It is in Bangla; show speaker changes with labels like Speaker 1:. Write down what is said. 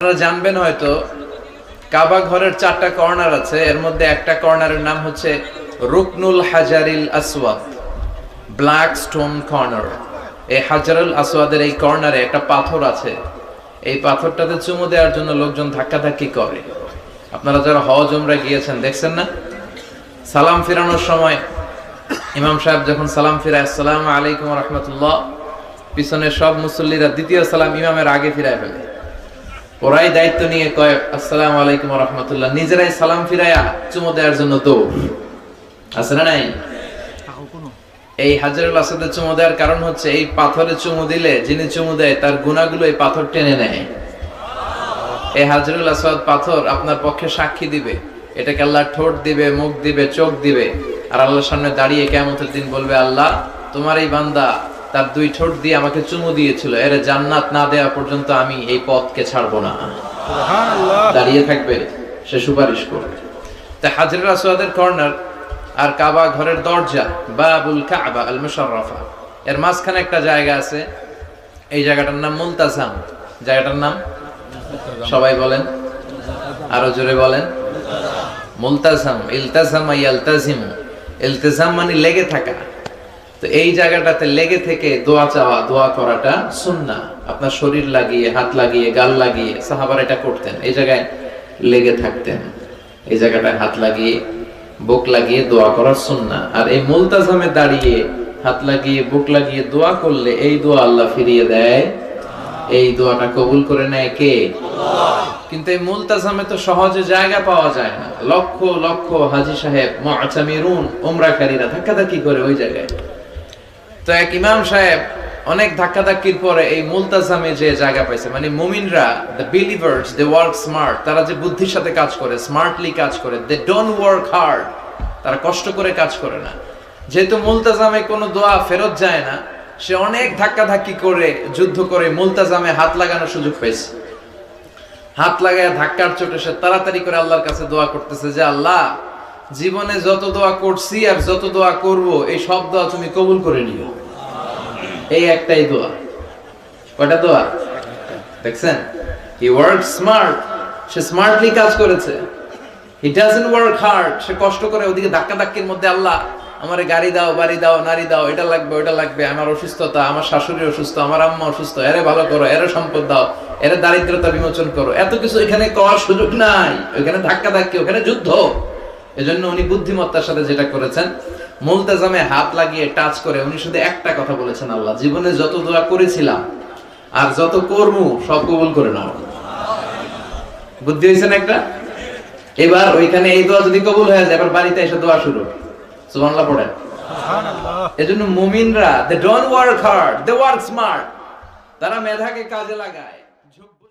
Speaker 1: আপনারা জানবেন হয়তো, কাবা ঘরের চারটা কর্নার আছে, এর মধ্যে একটা কর্নারের নাম হচ্ছে রুকনুল হাজারিল আসওয়াদ, ব্ল্যাক স্টোন কর্নার। এই হাজারুল আসওয়াদের এই কর্নারে একটা পাথর আছে। এই পাথরটাতে চুমু দেওয়ার জন্য লোকজন ধাক্কাধাক্কি করে। আপনারা যারা হজ উমরা গিয়েছেন, দেখছেন না? সালাম ফিরানোর সময় ইমাম সাহেব যখন সালাম ফিরায়, আসসালামু আলাইকুম রহমতুল্লাহ, পিছনে সব মুসল্লিরা দ্বিতীয় সালাম ইমামের আগে ফিরায় ফেলে। ওরাই দায়িত্ব নিয়ে কয়, আসসালাম আলাইকুম রহমতুল্লাহ। নিজেরাই সালাম ফিরাইয়া চুমো দেওয়ার জন্য দৌড়। আছে না নাই? এই হাজারুল আসাদের চুমো দেওয়ার কারণ হচ্ছে, এই পাথরে চুমু দিলে যিনি চুমু দেয়, তার গুণাগুলো এই পাথর টেনে নেয়। এই হাজারুল আসাদ পাথর আপনার পক্ষে সাক্ষী দিবে। এটাকে আল্লাহ ঠোঁট দিবে, মুখ দিবে, চোখ দিবে। আর আল্লাহর সামনে দাঁড়িয়ে কেমতের দিন বলবে, আল্লাহ, তোমার এই বান্দা তার দুই ঠোঁট দিয়ে আমাকে চুমু দিয়েছিল। এর জান্নাত না দেওয়া পর্যন্ত আমি এই পথকে ছাড়বো না। দাঁড়িয়ে থাকবে সে সুপারিশ করবে। তা হাজরুল আসওয়াদের কর্নার আর কাবা ঘরের দরজা বাবুল কাবা আল মুশাররফা এর মাঝখানে একটা জায়গা আছে এই জায়গাটার নাম মুলতাজাম জায়গাটার নাম? সবাই বলেন আরও জোরে বলেন। মুলতাজাম ইলতাজাম ইয়ালতাজিম ইলতিজাম মানে লেগে থাকা। তো এই জায়গাটাতে লেগে থেকে দোয়া চাওয়া, দোয়া করাটা সুন্নাহ। আপনার শরীর লাগিয়ে, হাত লাগিয়ে, গাল লাগিয়ে সাহাবার এটা করতেন। এই জায়গায় লেগে থাকতেন। এই জায়গাটায় হাত লাগিয়ে, বুক লাগিয়ে দোয়া করার সুন্নাহ। আর এই মুলতাজামে দাঁড়িয়ে হাত লাগিয়ে, বুক লাগিয়ে দোয়া করলে এই দোয়া আল্লাহ ফিরিয়ে দেয়। এই দোয়াটা কবুল করে নেয় কে? কিন্তু এই মুলতাজামে তো সহজে জায়গা পাওয়া যায় না। লক্ষ লক্ষ হাজি সাহেব মুআতামিরুন উমরাকারীরা ধাক্কাধাক্কি করে ওই জায়গায়। তো এক ইমাম সাহেব অনেক ধাক্কাধাক্কির পরে এই মুলতাজামে যে জায়গা পাইছে মানে মুমিনরা the believers they work smart তারা যে বুদ্ধির সাথে কাজ করে স্মার্টলি কাজ করে দে ডোন্ট ওয়ার্ক হার্ড তারা কষ্ট করে কাজ করে না। যেহেতু মুলতাজামে কোনো দোয়া ফেরত যায় না, সে অনেক ধাক্কাধাক্কি করে, যুদ্ধ করে মুলতাজামে হাত লাগানোর সুযোগ পেয়েছে হাত লাগায় ধাক্কার চোটে সে তাড়াতাড়ি করে আল্লাহর কাছে দোয়া করতেছে যে, আল্লাহ জীবনে যত দোয়া করছি আর যত দোয়া করব, এই সব দোয়া তুমি কবুল করে নিও। এই একটাই দোয়া। কয়টা দোয়া? দেখছেন? হি ওয়ার্ক স্মার্ট সে স্মার্টলি কাজ করেছে। হি ডাজন্ট ওয়ার্ক হার্ড সে কষ্ট করে ওদিকে ধাক্কা ধাক্কির মধ্যে আল্লাহ, আমার গাড়ি দাও, বাড়ি দাও, নারী দাও, এটা লাগবে ওটা লাগবে, আমার অসুস্থতা, আমার শাশুড়ি অসুস্থ, আমার আম্মা অসুস্থ, এরে ভালো করো, এরে সম্পদ দাও, এরে দারিদ্রতা বিমোচন করো। এত কিছু এখানে করার সুযোগ নাই। ওখানে ধাক্কা ধাক্কি, ওখানে যুদ্ধ। এজন্য উনি বুদ্ধিমত্তার সাথে যেটা করেছেন মুলতাজামে হাত লাগিয়ে টাচ করে উনি শুধু একটা কথা বলেছেন আল্লাহ জীবনে যত দোয়া করেছিলাম আর যত কর্ম সব কবুল করে নাও। বুদ্ধি হয়েছে না একটা? এবার ওইখানে এই দোয়া যদি কবুল হয়ে যায় এবার বাড়িতে এসে দোয়া শুরু। সুবহানাল্লাহ পড়েন। এজন্য মুমিনরা they don't work hard they work smart তারা মেধাকে কাজে লাগায়।